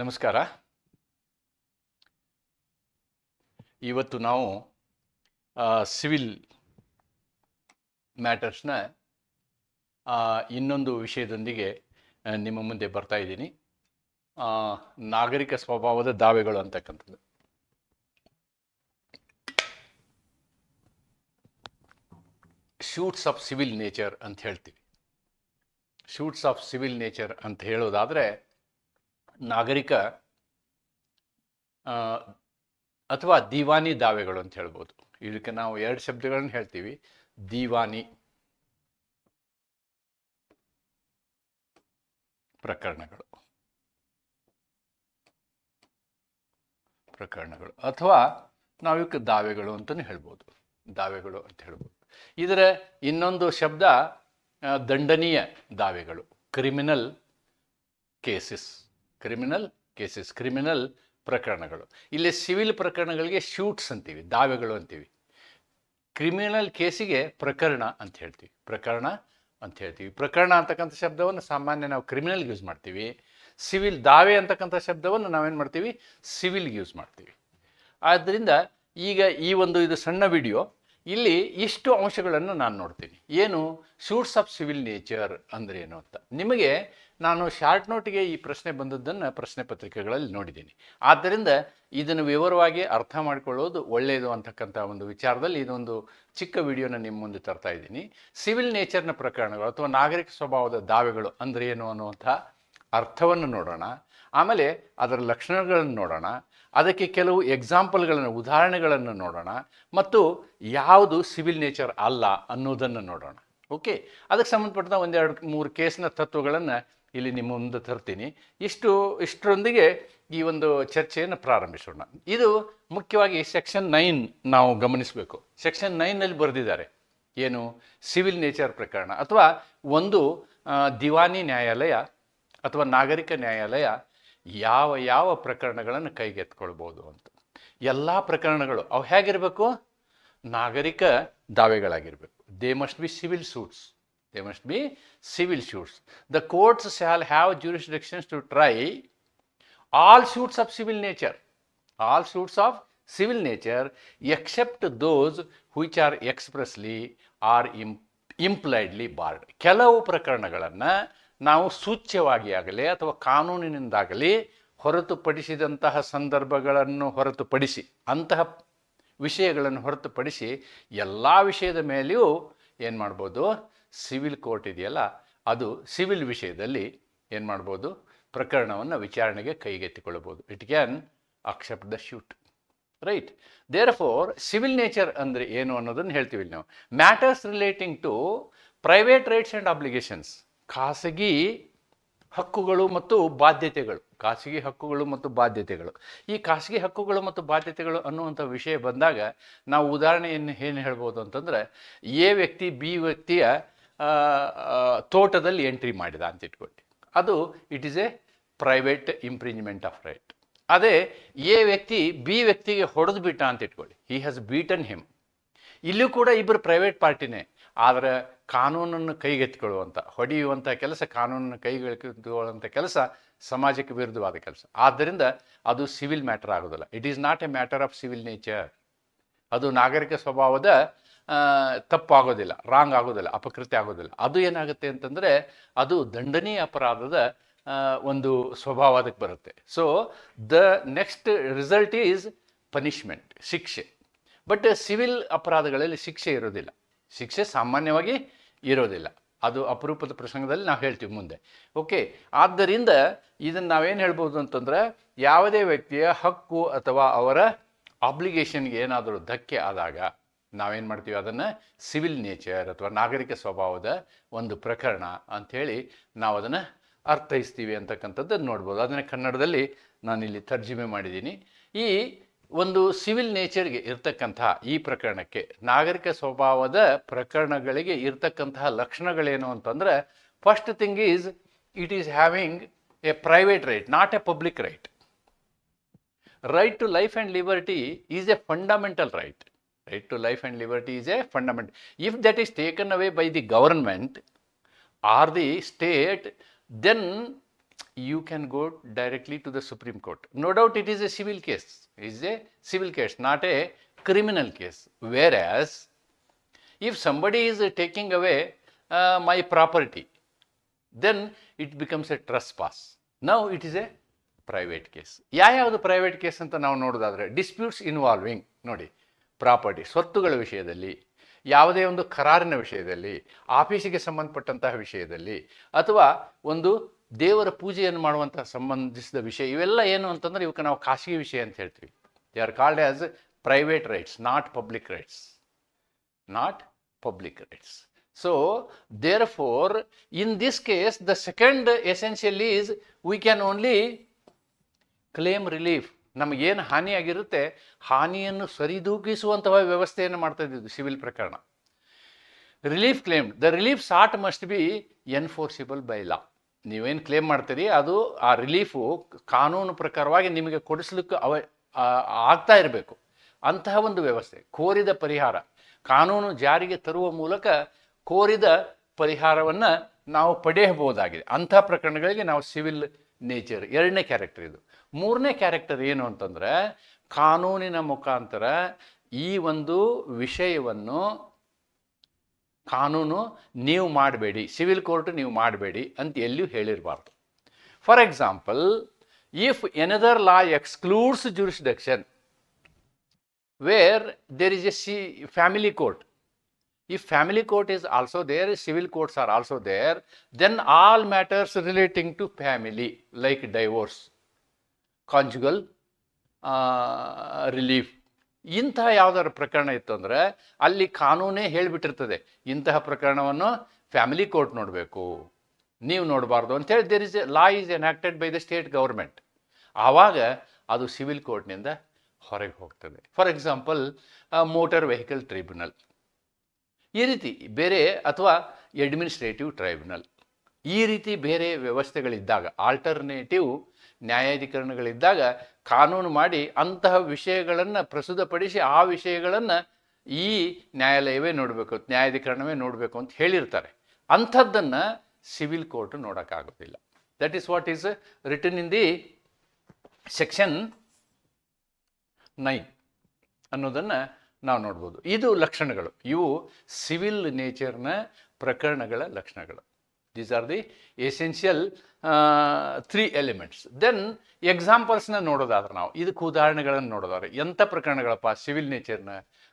ನಮಸ್ಕಾರ. ಇವತ್ತು ನಾವು ಸಿವಿಲ್ ಮ್ಯಾಟರ್ಸ್ನ ಇನ್ನೊಂದು ವಿಷಯದೊಂದಿಗೆ ನಿಮ್ಮ ಮುಂದೆ ಬರ್ತಾ ಇದ್ದೀನಿ. ನಾಗರಿಕ ಸ್ವಭಾವದ ದಾವೆಗಳು ಅಂತಕ್ಕಂಥದ್ದು. ಶೂಟ್ಸ್ ಆಫ್ ಸಿವಿಲ್ ನೇಚರ್ ಅಂತ ಹೇಳ್ತೀವಿ. ಶೂಟ್ಸ್ ಆಫ್ ಸಿವಿಲ್ ನೇಚರ್ ಅಂತ ಹೇಳೋದಾದರೆ ನಾಗರಿಕ ಅಥವಾ ದಿವಾನಿ ದಾವೆಗಳು ಅಂತ ಹೇಳ್ಬೋದು. ಇದಕ್ಕೆ ನಾವು ಎರಡು ಶಬ್ದಗಳನ್ನು ಹೇಳ್ತೀವಿ. ದಿವಾನಿ ಪ್ರಕರಣಗಳು. ಪ್ರಕರಣಗಳು. ಅಥವಾ ನಾವು ಇವಕ್ಕೆ ದಾವೆಗಳು ಅಂತಲೂ ಹೇಳ್ಬೋದು. ದಾವೆಗಳು ಅಂತ ಹೇಳ್ಬೋದು. ಇದರ ಇನ್ನೊಂದು ಶಬ್ದ ದಂಡನೀಯ ದಾವೆಗಳು. Criminal cases. Criminal, cases criminal ಪ್ರಕರಣಗಳು. ಇಲ್ಲಿ ಸಿವಿಲ್ ಪ್ರಕರಣಗಳಿಗೆ ಶೂಟ್ಸ್ ಅಂತೀವಿ, ದಾವೆಗಳು ಅಂತೀವಿ. ಕ್ರಿಮಿನಲ್ ಕೇಸಿಗೆ ಪ್ರಕರಣ ಅಂತ ಹೇಳ್ತೀವಿ, ಪ್ರಕರಣ ಅಂತ ಹೇಳ್ತೀವಿ. ಪ್ರಕರಣ ಅಂತಕ್ಕಂಥ ಶಬ್ದವನ್ನು ಸಾಮಾನ್ಯ ನಾವು ಕ್ರಿಮಿನಲ್ಗೆ ಯೂಸ್ ಮಾಡ್ತೀವಿ. ಸಿವಿಲ್ ದಾವೆ ಅಂತಕ್ಕಂಥ ಶಬ್ದವನ್ನು ನಾವೇನು ಮಾಡ್ತೀವಿ? ಸಿವಿಲ್ಗೆ ಯೂಸ್ ಮಾಡ್ತೀವಿ. ಆದ್ದರಿಂದ ಈಗ ಈ ಒಂದು ಇದು ಸಣ್ಣ ವಿಡಿಯೋ ಇಲ್ಲಿ ಇಷ್ಟು ಅಂಶಗಳನ್ನು ನಾನು ನೋಡ್ತೀನಿ. ಏನು ಶೂಟ್ಸ್ ಆಫ್ ಸಿವಿಲ್ ನೇಚರ್ ಅಂದ್ರೆ ಏನು ಅಂತ. ನಿಮಗೆ ನಾನು ಶಾರ್ಟ್ ನೋಟಿಗೆ ಈ ಪ್ರಶ್ನೆ ಬಂದದ್ದನ್ನು ಪ್ರಶ್ನೆ ಪತ್ರಿಕೆಗಳಲ್ಲಿ ನೋಡಿದ್ದೀನಿ. ಆದ್ದರಿಂದ ಇದನ್ನು ವಿವರವಾಗಿ ಅರ್ಥ ಮಾಡಿಕೊಳ್ಳೋದು ಒಳ್ಳೆಯದು ಅಂತಕ್ಕಂಥ ಒಂದು ವಿಚಾರದಲ್ಲಿ ಇದೊಂದು ಚಿಕ್ಕ ವಿಡಿಯೋನ ನಿಮ್ಮ ಮುಂದೆ ತರ್ತಾ ಇದ್ದೀನಿ. ಸಿವಿಲ್ ನೇಚರ್ನ ಪ್ರಕರಣಗಳು ಅಥವಾ ನಾಗರಿಕ ಸ್ವಭಾವದ ದಾವೆಗಳು ಅಂದ್ರೆ ಏನು ಅನ್ನುವಂಥ ಅರ್ಥವನ್ನು ನೋಡೋಣ. ಆಮೇಲೆ ಅದರ ಲಕ್ಷಣಗಳನ್ನು ನೋಡೋಣ. ಅದಕ್ಕೆ ಕೆಲವು ಎಕ್ಸಾಂಪಲ್ಗಳನ್ನು ಉದಾಹರಣೆಗಳನ್ನು ನೋಡೋಣ. ಮತ್ತು ಯಾವುದು ಸಿವಿಲ್ ನೇಚರ್ ಅಲ್ಲ ಅನ್ನೋದನ್ನು ನೋಡೋಣ. ಓಕೆ ಅದಕ್ಕೆ ಸಂಬಂಧಪಟ್ಟ ಒಂದೆರಡು, ಮೂರು ಕೇಸ್ನ ತತ್ವಗಳನ್ನು ಇಲ್ಲಿ ನಿಮ್ಮ ಮುಂದೆ ತರ್ತೀನಿ. ಇಷ್ಟು, ಇಷ್ಟರೊಂದಿಗೆ ಈ ಒಂದು ಚರ್ಚೆಯನ್ನು ಪ್ರಾರಂಭಿಸೋಣ. ಇದು ಮುಖ್ಯವಾಗಿ ಸೆಕ್ಷನ್ ನೈನ್ ನಾವು ಗಮನಿಸಬೇಕು. ಸೆಕ್ಷನ್ ನೈನ್ನಲ್ಲಿ ಬರೆದಿದ್ದಾರೆ. ಏನು? ಸಿವಿಲ್ ನೇಚರ್ ಪ್ರಕರಣ. ಅಥವಾ ಒಂದು ದಿವಾನಿ ನ್ಯಾಯಾಲಯ ಅಥವಾ ನಾಗರಿಕ ನ್ಯಾಯಾಲಯ ಯಾವ ಯಾವ ಪ್ರಕರಣಗಳನ್ನು ಕೈಗೆತ್ಕೊಳ್ಬೋದು ಅಂತ. ಎಲ್ಲ ಪ್ರಕರಣಗಳು ಅವು ಹೇಗಿರಬೇಕು? ನಾಗರಿಕ ದಾವೆಗಳಾಗಿರಬೇಕು. They must be civil suits they must be civil suits the courts shall have jurisdictions to try all suits of civil nature all suits of civil nature except those which are expressly or imp impliedly barred ಕೆಲವು ಪ್ರಕರಣಗಳನ್ನು ನಾವು ಸೂಚ್ಯವಾಗಿ ಆಗಲಿ ಅಥವಾ ಕಾನೂನಿನಿಂದಾಗಲಿ ಹೊರತುಪಡಿಸಿದಂತಹ ಸಂದರ್ಭಗಳನ್ನು ಹೊರತುಪಡಿಸಿ, ಅಂತಹ ವಿಷಯಗಳನ್ನು ಹೊರತುಪಡಿಸಿ ಎಲ್ಲ ವಿಷಯದ ಮೇಲೆಯೂ ಏನು ಮಾಡ್ಬೋದು? ಸಿವಿಲ್ ಕೋರ್ಟ್ ಇದೆಯಲ್ಲ, ಅದು ಸಿವಿಲ್ ವಿಷಯದಲ್ಲಿ ಏನು ಮಾಡ್ಬೋದು? ಪ್ರಕರಣವನ್ನು ವಿಚಾರಣೆಗೆ ಕೈಗೆತ್ತಿಕೊಳ್ಳಬಹುದು. It can accept the suit right therefore civil nature ಅಂದರೆ ಏನು ಅನ್ನೋದನ್ನು ಹೇಳ್ತೀವಿ ನಾವು. Matters relating to private rights and obligations ಖಾಸಗಿ ಹಕ್ಕುಗಳು ಮತ್ತು ಬಾಧ್ಯತೆಗಳು, ಖಾಸಗಿ ಹಕ್ಕುಗಳು ಮತ್ತು ಬಾಧ್ಯತೆಗಳು. ಈ ಖಾಸಗಿ ಹಕ್ಕುಗಳು ಮತ್ತು ಬಾಧ್ಯತೆಗಳು ಅನ್ನುವಂಥ ವಿಷಯ ಬಂದಾಗ ನಾವು ಉದಾಹರಣೆಯನ್ನು ಏನು ಹೇಳ್ಬೋದು ಅಂತಂದರೆ, ಎ ವ್ಯಕ್ತಿ, ಬಿ ವ್ಯಕ್ತಿಯ ತೋಟದಲ್ಲಿ ಎಂಟ್ರಿ ಮಾಡಿದ ಅಂತ ಇಟ್ಕೊಳ್ಳಿ ಅದು it is a private infringement of right. ಅದೇ ಎ ವ್ಯಕ್ತಿ ಬಿ ವ್ಯಕ್ತಿಗೆ ಹೊಡೆದು ಬಿಟ್ಟ ಅಂತ ಇಟ್ಕೊಳ್ಳಿ. ಹಿ ಹ್ಯಾಸ್ ಬೀಟನ್ ಹಿಮ್ ಇಲ್ಲೂ ಕೂಡ ಇಬ್ಬರು ಪ್ರೈವೇಟ್ ಪಾರ್ಟಿನೇ. ಆದರೆ ಕಾನೂನನ್ನು ಕೈಗೆತ್ತಿಕೊಳ್ಳುವಂಥ, ಹೊಡೆಯುವಂಥ ಕೆಲಸ, ಕಾನೂನನ್ನು ಕೈಗೆತ್ತಿಕೊಳ್ಳುವಂಥ ಕೆಲಸ ಸಮಾಜಕ್ಕೆ ವಿರುದ್ಧವಾದ ಕೆಲಸ. ಆದ್ದರಿಂದ ಅದು ಸಿವಿಲ್ ಮ್ಯಾಟರ್ ಆಗೋದಿಲ್ಲ. It is not a matter of civil nature ಅದು ನಾಗರಿಕ ಸ್ವಭಾವದ ತಪ್ಪಾಗೋದಿಲ್ಲ ರಾಂಗ್ ಆಗೋದಿಲ್ಲ, ಅಪಕೃತ್ಯ ಆಗೋದಿಲ್ಲ. ಅದು ಏನಾಗುತ್ತೆ ಅಂತಂದರೆ ಅದು ದಂಡನೀಯ ಅಪರಾಧದ ಒಂದು ಸ್ವಭಾವ ಅದಕ್ಕೆ ಬರುತ್ತೆ. So the next result is punishment ಶಿಕ್ಷೆ. ಬಟ್ ಸಿವಿಲ್ ಅಪರಾಧಗಳಲ್ಲಿ ಶಿಕ್ಷೆ ಇರೋದಿಲ್ಲ. ಶಿಕ್ಷೆ ಸಾಮಾನ್ಯವಾಗಿ ಇರೋದಿಲ್ಲ. ಅದು ಅಪರೂಪದ ಪ್ರಸಂಗದಲ್ಲಿ ನಾವು ಹೇಳ್ತೀವಿ ಮುಂದೆ. ಓಕೆ ಆದ್ದರಿಂದ ಇದನ್ನು ನಾವೇನು ಹೇಳ್ಬೋದು ಅಂತಂದ್ರೆ ಯಾವುದೇ ವ್ಯಕ್ತಿಯ ಹಕ್ಕು ಅಥವಾ ಅವರ ಆಬ್ಲಿಗೇಷನ್ಗೆ ಏನಾದರೂ ಧಕ್ಕೆ ಆದಾಗ ನಾವೇನು ಮಾಡ್ತೀವಿ? ಅದನ್ನು ಸಿವಿಲ್ ನೇಚರ್ ಅಥವಾ ನಾಗರಿಕ ಸ್ವಭಾವದ ಒಂದು ಪ್ರಕರಣ ಅಂಥೇಳಿ ನಾವು ಅದನ್ನು ಅರ್ಥೈಸ್ತೀವಿ ಅಂತಕ್ಕಂಥದ್ದನ್ನು ನೋಡ್ಬೋದು. ಅದನ್ನು ಕನ್ನಡದಲ್ಲಿ ನಾನಿಲ್ಲಿ ತರ್ಜುಮೆ ಮಾಡಿದ್ದೀನಿ. ಈ ಒಂದು ಸಿವಿಲ್ ನೇಚರ್ಗೆ ಇರ್ತಕ್ಕಂತಹ ಈ ಪ್ರಕರಣಕ್ಕೆ, ನಾಗರಿಕ ಸ್ವಭಾವದ ಪ್ರಕರಣಗಳಿಗೆ ಇರ್ತಕ್ಕಂತಹ ಲಕ್ಷಣಗಳೇನು ಅಂತಂದರೆ first thing is it is having a private right not a public right right to life and liberty is a fundamental right right to life and liberty is a fundament if that is taken away by the government or the state then you can go directly to the Supreme Court. No doubt it is a civil case. It is a civil case, not a criminal case. Whereas, if somebody is uh, taking away uh, my property, then it becomes a trespass. Now it is a private case ಯಾವ್ಯಾವುದು private case ಅಂತ ನಾವು ನೋಡೋದಾದರೆ disputes involving ನೋಡಿ property ಸ್ವತ್ತುಗಳ ವಿಷಯದಲ್ಲಿ ಯಾವುದೇ ಒಂದು ಕರಾರಿನ ವಿಷಯದಲ್ಲಿ ಆಫೀಸಿಗೆ ಸಂಬಂಧಪಟ್ಟಂತಹ ವಿಷಯದಲ್ಲಿ ಅಥವಾ ಒಂದು ದೇವರ ಪೂಜೆಯನ್ನು ಮಾಡುವಂಥ ಸಂಬಂಧಿಸಿದ ವಿಷಯ, ಇವೆಲ್ಲ ಏನು ಅಂತಂದ್ರೆ ಇವಕ್ಕೆ ನಾವು ಖಾಸಗಿ ವಿಷಯ ಅಂತ ಹೇಳ್ತೀವಿ. They are called as private rights not public rights not public rights so therefore in this case the second essential is we can only claim relief ನಮಗೇನು ಹಾನಿಯಾಗಿರುತ್ತೆ ಹಾನಿಯನ್ನು ಸರಿದೂಗಿಸುವಂತಹ ವ್ಯವಸ್ಥೆಯನ್ನು ಮಾಡ್ತಾ ಇದ್ದಿದ್ದು ಸಿವಿಲ್ ಪ್ರಕರಣ. Relief claim the relief sought must be enforceable by law ನೀವೇನು claim ಮಾಡ್ತೀರಿ, ಅದು ಆ ರಿಲೀಫು ಕಾನೂನು ಪ್ರಕಾರವಾಗಿ ನಿಮಗೆ ಕೊಡಿಸ್ಲಿಕ್ಕೆ ಅವ ಆಗ್ತಾ ಇರಬೇಕು. ಅಂತಹ ಒಂದು ವ್ಯವಸ್ಥೆ, ಕೋರಿದ ಪರಿಹಾರ. ಕಾನೂನು ಜಾರಿಗೆ ತರುವ ಮೂಲಕ ಕೋರಿದ ಪರಿಹಾರವನ್ನು ನಾವು ಪಡೆಯಬಹುದಾಗಿದೆ. ಅಂಥ ಪ್ರಕರಣಗಳಿಗೆ ನಾವು ಸಿವಿಲ್ ನೇಚರ್ ಎರಡನೇ ಕ್ಯಾರೆಕ್ಟರ್ ಇದು. ಮೂರನೇ ಕ್ಯಾರೆಕ್ಟರ್ ಏನು ಅಂತಂದ್ರೆ, ಕಾನೂನಿನ ಮುಖಾಂತರ ಈ ಒಂದು ವಿಷಯವನ್ನು ಕಾನೂನು ನೀವು ಮಾಡಬೇಡಿ, ಸಿವಿಲ್ ಕೋರ್ಟ್ ನೀವು ಮಾಡಬೇಡಿ ಅಂತ ಎಲ್ಲಿಯೂ ಹೇಳಿರಬಾರ್ದು. For example if another law excludes jurisdiction where there is a see family court if family court is also there civil courts are also there then all matters relating to family like divorce conjugal relief ಇಂತಹ ಯಾವ್ದಾದ್ರು ಪ್ರಕರಣ ಇತ್ತು ಅಂದರೆ ಅಲ್ಲಿ ಕಾನೂನೇ ಹೇಳಿಬಿಟ್ಟಿರ್ತದೆ. ಇಂತಹ ಪ್ರಕರಣವನ್ನು family court ನೋಡಬೇಕು. ನೀವು ನೋಡಬಾರ್ದು ಅಂತೇಳಿ there is a law is enacted by the state government ಆವಾಗ ಅದು ಸಿವಿಲ್ ಕೋರ್ಟ್ನಿಂದ ಹೊರಗೆ ಹೋಗ್ತದೆ. For example motor vehicle tribunal ಈ ರೀತಿ ಬೇರೆ ಅಥವಾ ಅಡ್ಮಿನಿಸ್ಟ್ರೇಟಿವ್ ಟ್ರೈಬ್ಯುನಲ್ ಈ ರೀತಿ ಬೇರೆ ವ್ಯವಸ್ಥೆಗಳಿದ್ದಾಗ ಆಲ್ಟರ್ನೇಟಿವ್ ನ್ಯಾಯಾಧಿಕರಣಗಳಿದ್ದಾಗ ಕಾನೂನು ಮಾಡಿ ಅಂತಹ ವಿಷಯಗಳನ್ನು ಪ್ರಸ್ತುತಪಡಿಸಿ ಆ ವಿಷಯಗಳನ್ನು ಈ ನ್ಯಾಯಾಲಯವೇ ನೋಡಬೇಕು, ನ್ಯಾಯಾಧಿಕರಣವೇ ನೋಡಬೇಕು ಅಂತ ಹೇಳಿರ್ತಾರೆ. ಅಂಥದ್ದನ್ನು civil court ನೋಡೋಕ್ಕಾಗೋದಿಲ್ಲ. That is what is written in the section nine ಅನ್ನೋದನ್ನು ನಾವು ನೋಡ್ಬೋದು. ಇದು ಲಕ್ಷಣಗಳು. ಇವು ಸಿವಿಲ್ ನೇಚರ್ನ ಪ್ರಕರಣಗಳ ಲಕ್ಷಣಗಳು. These are the essential three elements then ಎಕ್ಸಾಂಪಲ್ಸ್ನ ನೋಡೋದಾದ್ರೆ ನಾವು. ಇದಕ್ಕೆ ಉದಾಹರಣೆಗಳನ್ನು ನೋಡೋದಾದ್ರೆ, ಎಂಥ ಪ್ರಕರಣಗಳಪ್ಪ? ಸಿವಿಲ್ ನೇಚರ್ನ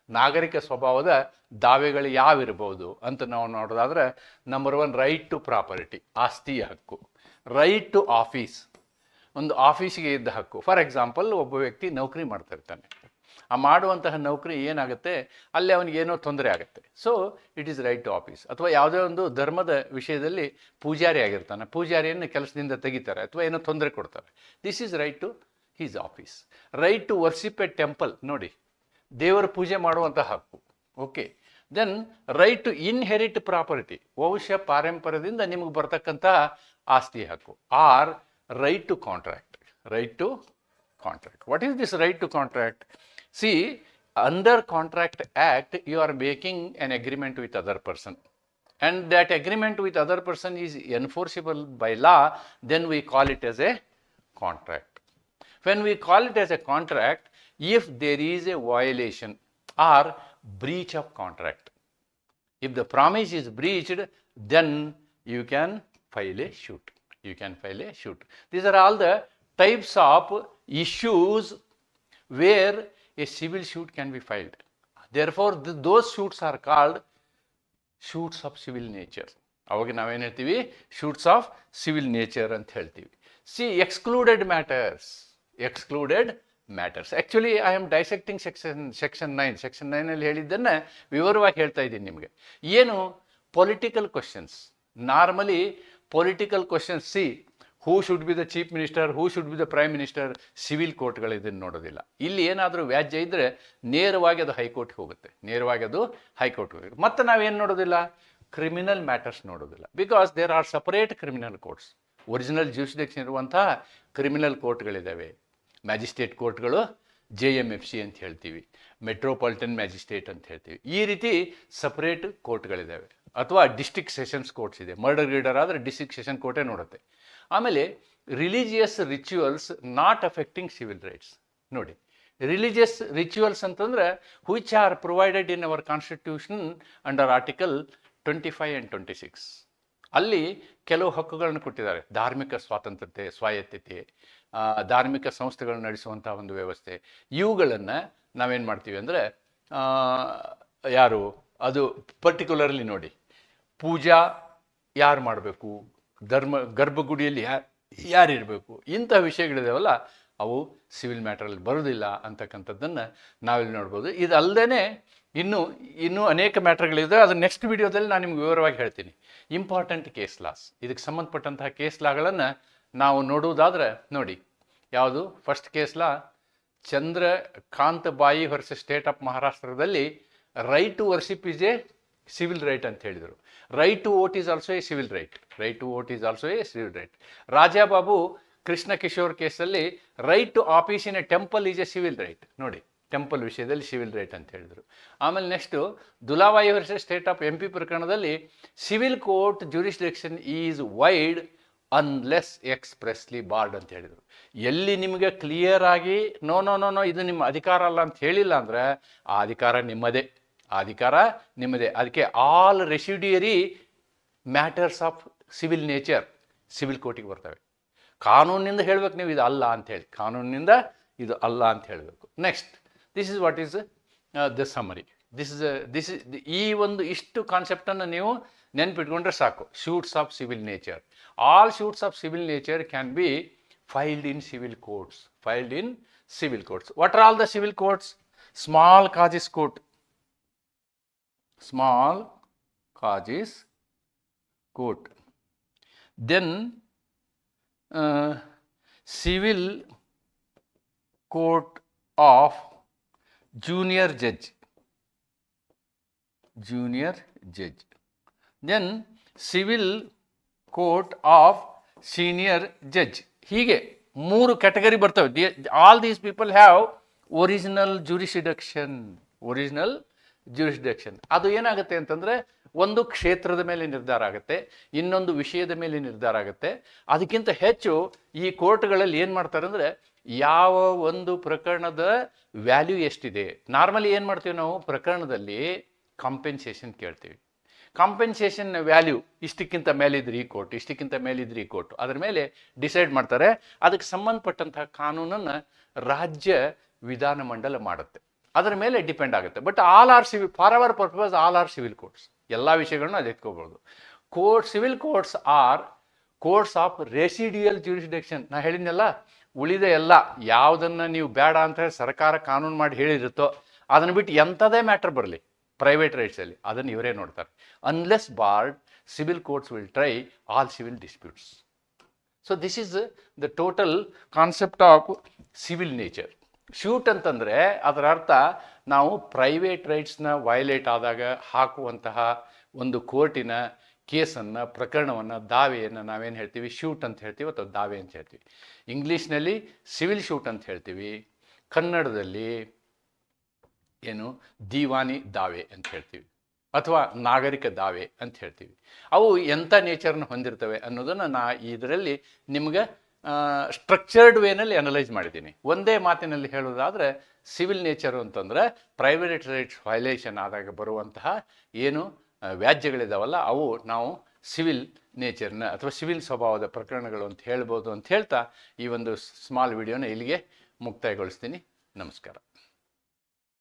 ನಾಗರಿಕ ಸ್ವಭಾವದ ದಾವೆಗಳು ಯಾವಿರ್ಬೋದು ಅಂತ ನಾವು ನೋಡೋದಾದ್ರೆ number one right to property ಆಸ್ತಿಯ ಹಕ್ಕು. ರೈಟ್ ಟು ಆಫೀಸ್ ಒಂದು ಆಫೀಸಿಗೆ ಇದ್ದ ಹಕ್ಕು. ಫಾರ್ ಎಕ್ಸಾಂಪಲ್ ಒಬ್ಬ ವ್ಯಕ್ತಿ ನೌಕರಿ ಮಾಡ್ತಾ ಇರ್ತಾನೆ. ಆ ಮಾಡುವಂತಹ ನೌಕರಿ ಏನಾಗುತ್ತೆ? ಅಲ್ಲಿ ಅವನಿಗೇನೋ ತೊಂದರೆ ಆಗುತ್ತೆ. So it is right to office ಅಥವಾ ಯಾವುದೇ ಒಂದು ಧರ್ಮದ ವಿಷಯದಲ್ಲಿ ಪೂಜಾರಿ ಆಗಿರ್ತಾನೆ. ಪೂಜಾರಿಯನ್ನು ಕೆಲಸದಿಂದ ತೆಗಿತಾರೆ ಅಥವಾ ಏನೋ ತೊಂದರೆ ಕೊಡ್ತಾರೆ. This is right to his office right to worship a temple ನೋಡಿ, ದೇವರ ಪೂಜೆ ಮಾಡುವಂಥ ಹಕ್ಕು. Okay then right to inherit property ವಂಶ ಪಾರಂಪರ್ಯದಿಂದ ನಿಮಗೆ ಬರ್ತಕ್ಕಂತಹ ಆಸ್ತಿ ಹಕ್ಕು. Or right to contract right to contract what is this right to contract? See, under Contract Act, you are making an agreement with other person. And that agreement with other person is enforceable by law, then we call it as a contract. When we call it as a contract, if there is a violation or breach of contract, if the promise is breached, then you can file a suit. You can file a suit. These are all the types of issues where a civil suit can be filed. Therefore, th- those suits are called suits of civil nature ಅವಾಗ ನಾವೇನು ಹೇಳ್ತೀವಿ? Suits of civil nature ಅಂತ ಹೇಳ್ತೀವಿ. See excluded matters excluded matters actually I am dissecting section section nine section ನೈನಲ್ಲಿ ಹೇಳಿದ್ದನ್ನು ವಿವರವಾಗಿ ಹೇಳ್ತಾ ಇದ್ದೀನಿ ನಿಮಗೆ. ಏನು? Political questions normally political questions see who should be the chief minister who should be the prime minister civil ಕೋರ್ಟ್ಗಳು ಇದನ್ನು ನೋಡೋದಿಲ್ಲ. ಇಲ್ಲಿ ಏನಾದರೂ ವ್ಯಾಜ್ಯ ಇದ್ದರೆ ನೇರವಾಗಿ ಅದು ಹೈಕೋರ್ಟ್ಗೆ ಹೋಗುತ್ತೆ. ನೇರವಾಗಿ ಅದು ಹೈಕೋರ್ಟ್ಗೆ ಹೋಗುತ್ತೆ. ಮತ್ತು ನಾವೇನು ನೋಡೋದಿಲ್ಲ? ಕ್ರಿಮಿನಲ್ ಮ್ಯಾಟರ್ಸ್ ನೋಡೋದಿಲ್ಲ. Because there are separate criminal courts original jurisdiction ಇರುವಂತಹ criminal ಕೋರ್ಟ್ಗಳಿದ್ದಾವೆ magistrate courts J M F C ಅಂತ ಹೇಳ್ತೀವಿ. ಮೆಟ್ರೋಪಾಲಿಟನ್ ಮ್ಯಾಜಿಸ್ಟ್ರೇಟ್ ಅಂತ ಹೇಳ್ತೀವಿ. ಈ ರೀತಿ ಸಪ್ರೇಟ್ ಕೋರ್ಟ್ಗಳಿದ್ದಾವೆ ಅಥವಾ ಡಿಸ್ಟಿಕ್ ಸೆಷನ್ಸ್ ಕೋರ್ಟ್ಸ್ ಇದೆ. ಮರ್ಡರ್ ಗೀಡರ್ ಆದರೆ ಡಿಸ್ಟಿಕ್ ಸೆಷನ್ ಕೋರ್ಟೇ ನೋಡುತ್ತೆ. ಆಮೇಲೆ religious rituals not affecting civil rights. ನೋಡಿ, ರಿಲಿಜಿಯಸ್ ರಿಚುವಲ್ಸ್ ಅಂತಂದ್ರೆ which are provided in our constitution under article twenty five and twenty six ಅಲ್ಲಿ ಕೆಲವು ಹಕ್ಕುಗಳನ್ನು ಕೊಟ್ಟಿದ್ದಾರೆ. ಧಾರ್ಮಿಕ ಸ್ವಾತಂತ್ರ್ಯತೆ, ಸ್ವಾಯತ್ತತೆ ಧಾರ್ಮಿಕ ಸಂಸ್ಥೆಗಳನ್ನು ನಡೆಸುವಂಥ ಒಂದು ವ್ಯವಸ್ಥೆ. ಇವುಗಳನ್ನು ನಾವೇನು ಮಾಡ್ತೀವಿ ಅಂದರೆ ಯಾರು? ಅದು ಪರ್ಟಿಕ್ಯುಲರ್ಲಿ ನೋಡಿ, ಪೂಜಾ ಯಾರು ಮಾಡಬೇಕು? ಧರ್ಮ, ಗರ್ಭಗುಡಿಯಲ್ಲಿ ಯಾರು ಯಾರಿರಬೇಕು? ಇಂಥ ವಿಷಯಗಳಿದಾವಲ್ಲ, ಅವು ಸಿವಿಲ್ ಮ್ಯಾಟ್ರಲ್ಲಿ ಬರೋದಿಲ್ಲ ಅಂತಕ್ಕಂಥದ್ದನ್ನು ನಾವಿಲ್ಲಿ ನೋಡ್ಬೋದು. ಇದಲ್ಲದೇ ಇನ್ನೂ ಇನ್ನೂ ಅನೇಕ ಮ್ಯಾಟ್ರ್ಗಳಿದೆ. ಅದು ನೆಕ್ಸ್ಟ್ ವಿಡಿಯೋದಲ್ಲಿ ನಾನು ನಿಮ್ಗೆ ವಿವರವಾಗಿ ಹೇಳ್ತೀನಿ. ಇಂಪಾರ್ಟೆಂಟ್ ಕೇಸ್ ಲಾಸ್ ಇದಕ್ಕೆ ಸಂಬಂಧಪಟ್ಟಂತಹ ಕೇಸ್ ಲಾಗಳನ್ನು ನಾವು ನೋಡುವುದಾದ್ರೆ, ನೋಡಿ, ಯಾವುದು? First case law Chandrakantabai versus state of ಮಹಾರಾಷ್ಟ್ರದಲ್ಲಿ right to worship is a civil right ಅಂತ ಹೇಳಿದರು. Right to vote is also a civil right right to vote is also a civil right Rajababu Krishna Kishore ಕೇಸಲ್ಲಿ right to office in a temple is a civil right ನೋಡಿ temple ವಿಷಯದಲ್ಲಿ civil right ಅಂತ ಹೇಳಿದರು. ಆಮೇಲೆ next Dhulabhai versus state of M P ಪ್ರಕರಣದಲ್ಲಿ civil court jurisdiction is wide unless expressly barred ಅಂತ ಹೇಳಿದರು. ಎಲ್ಲಿ ನಿಮಗೆ ಕ್ಲಿಯರ್ ಆಗಿ ನೋ ನೋ ನೋ ನೋ ಇದು ನಿಮ್ಮ ಅಧಿಕಾರ ಅಲ್ಲ ಅಂತ ಹೇಳಿಲ್ಲ ಅಂದರೆ ಆ ಅಧಿಕಾರ ನಿಮ್ಮದೇ. ಆ ಅಧಿಕಾರ, ನಿಮ್ಮದೇ. ಅದಕ್ಕೆ all residuary matters of civil nature civil ಕೋರ್ಟಿಗೆ ಬರ್ತವೆ. ಕಾನೂನಿನಿಂದ ಹೇಳ್ಬೇಕು ನೀವು, ಇದು ಅಲ್ಲ ಅಂತ ಹೇಳಿ. ಕಾನೂನಿನಿಂದ ಇದು ಅಲ್ಲ ಅಂತ ಹೇಳಬೇಕು. Next this is what is the summary this is this is ಈ ಒಂದು ಇಷ್ಟು ಕಾನ್ಸೆಪ್ಟನ್ನು ನೀವು ನೆನ್ಪಿಟ್ಕೊಂಡ್ರೆ ಸಾಕು. Suits of civil nature all suits of civil nature can be filed in civil courts filed in civil courts what are all the civil courts small causes court small causes court then uh, civil court of junior judge junior judge then civil court of senior judge ಹೀಗೆ ಮೂರು category ಬರ್ತವೆ all these people have original jurisdiction original jurisdiction ಅದು ಏನಾಗುತ್ತೆ ಅಂತಂದರೆ ಒಂದು ಕ್ಷೇತ್ರದ ಮೇಲೆ ನಿರ್ಧಾರ ಆಗುತ್ತೆ, ಇನ್ನೊಂದು ವಿಷಯದ ಮೇಲೆ ನಿರ್ಧಾರ ಆಗುತ್ತೆ. ಅದಕ್ಕಿಂತ ಹೆಚ್ಚು ಈ ಕೋರ್ಟ್ಗಳಲ್ಲಿ ಏನು ಮಾಡ್ತಾರೆ ಅಂದರೆ ಯಾವ ಒಂದು ಪ್ರಕರಣದ ವ್ಯಾಲ್ಯೂ ಎಷ್ಟಿದೆ, ನಾರ್ಮಲಿ ಏನು ಮಾಡ್ತೀವಿ ನಾವು ಪ್ರಕರಣದಲ್ಲಿ ಕಾಂಪೆನ್ಸೇಷನ್ ಕೇಳ್ತೀವಿ. ಕಾಂಪೆನ್ಸೇಷನ್ ವ್ಯಾಲ್ಯೂ ಇಷ್ಟಕ್ಕಿಂತ ಮೇಲಿದ್ರೆ ಈ ಕೋರ್ಟ್, ಇಷ್ಟಕ್ಕಿಂತ ಮೇಲಿದ್ರೆ ಈ ಕೋರ್ಟ್. ಅದರ ಮೇಲೆ ಡಿಸೈಡ್ ಮಾಡ್ತಾರೆ. ಅದಕ್ಕೆ ಸಂಬಂಧಪಟ್ಟಂತಹ ಕಾನೂನನ್ನು ರಾಜ್ಯ ವಿಧಾನಮಂಡಲ ಮಾಡುತ್ತೆ. ಅದರ ಮೇಲೆ ಡಿಪೆಂಡ್ ಆಗುತ್ತೆ. But all are civil for our purpose all are civil courts ಎಲ್ಲ ವಿಷಯಗಳನ್ನ ಅದು ಎತ್ಕೋಬೋದು court civil courts are courts of residual jurisdiction ನಾ ಹೇಳಿದ್ನಲ್ಲ, ಉಳಿದ ಎಲ್ಲ ಯಾವುದನ್ನು ನೀವು ಬೇಡ ಅಂತ ಹೇಳಿ ಸರ್ಕಾರ ಕಾನೂನು ಮಾಡಿ ಹೇಳಿರುತ್ತೋ ಅದನ್ನು ಬಿಟ್ಟು ಎಂಥದೇ ಮ್ಯಾಟ್ರ್ ಬರಲಿ. ಪ್ರೈವೇಟ್ ರೈಟ್ಸಲ್ಲಿ ಅದನ್ನು ಇವರೇ ನೋಡ್ತಾರೆ. Unless barred civil courts will try all civil disputes so this is the total concept of civil nature suit ಅಂತಂದರೆ ಅದರ ಅರ್ಥ ನಾವು ಪ್ರೈವೇಟ್ ರೈಟ್ಸ್ನ ವೈಲೇಟ್ ಆದಾಗ ಹಾಕುವಂತಹ ಒಂದು ಕೋರ್ಟಿನ ಕೇಸನ್ನು, ಪ್ರಕರಣವನ್ನು, ದಾವೆಯನ್ನು ನಾವೇನು ಹೇಳ್ತೀವಿ? ಶೂಟ್ ಅಂತ ಹೇಳ್ತೀವಿ ಅಥವಾ ದಾವೆ ಅಂತ ಹೇಳ್ತೀವಿ. ಇಂಗ್ಲೀಷ್ನಲ್ಲಿ ಸಿವಿಲ್ ಶೂಟ್ ಅಂತ ಹೇಳ್ತೀವಿ. ಕನ್ನಡದಲ್ಲಿ ಏನು? ದಿವಾನಿ ದಾವೆ ಅಂತ ಹೇಳ್ತೀವಿ. ಅಥವಾ ನಾಗರಿಕ ದಾವೆ ಅಂತ ಹೇಳ್ತೀವಿ. ಅವು ಎಂಥ ನೇಚರ್ನ ಹೊಂದಿರ್ತವೆ ಅನ್ನೋದನ್ನು ನಾ ಇದರಲ್ಲಿ ನಿಮ್ಗೆ ಸ್ಟ್ರಕ್ಚರ್ಡ್ ವೇನಲ್ಲಿ ಅನಲೈಸ್ ಮಾಡಿದ್ದೀನಿ. ಒಂದೇ ಮಾತಿನಲ್ಲಿ ಹೇಳೋದಾದರೆ ಸಿವಿಲ್ ನೇಚರು ಅಂತಂದರೆ ಪ್ರೈವೇಟ್ ರೈಟ್ಸ್ ವೈಲೇಷನ್ ಆದಾಗ ಬರುವಂತಹ ಏನು ವ್ಯಾಜ್ಯಗಳಿದಾವಲ್ಲ, ಅವು ನಾವು ಸಿವಿಲ್ ನೇಚರ್ನ ಅಥವಾ ಸಿವಿಲ್ ಸ್ವಭಾವದ ಪ್ರಕರಣಗಳು ಅಂತ ಹೇಳ್ಬೋದು ಅಂತ ಹೇಳ್ತಾ ಈ ಒಂದು ಸ್ಮಾಲ್ ವಿಡಿಯೋನ ಇಲ್ಲಿಗೆ ಮುಕ್ತಾಯಗೊಳಿಸ್ತೀನಿ. ನಮಸ್ಕಾರ.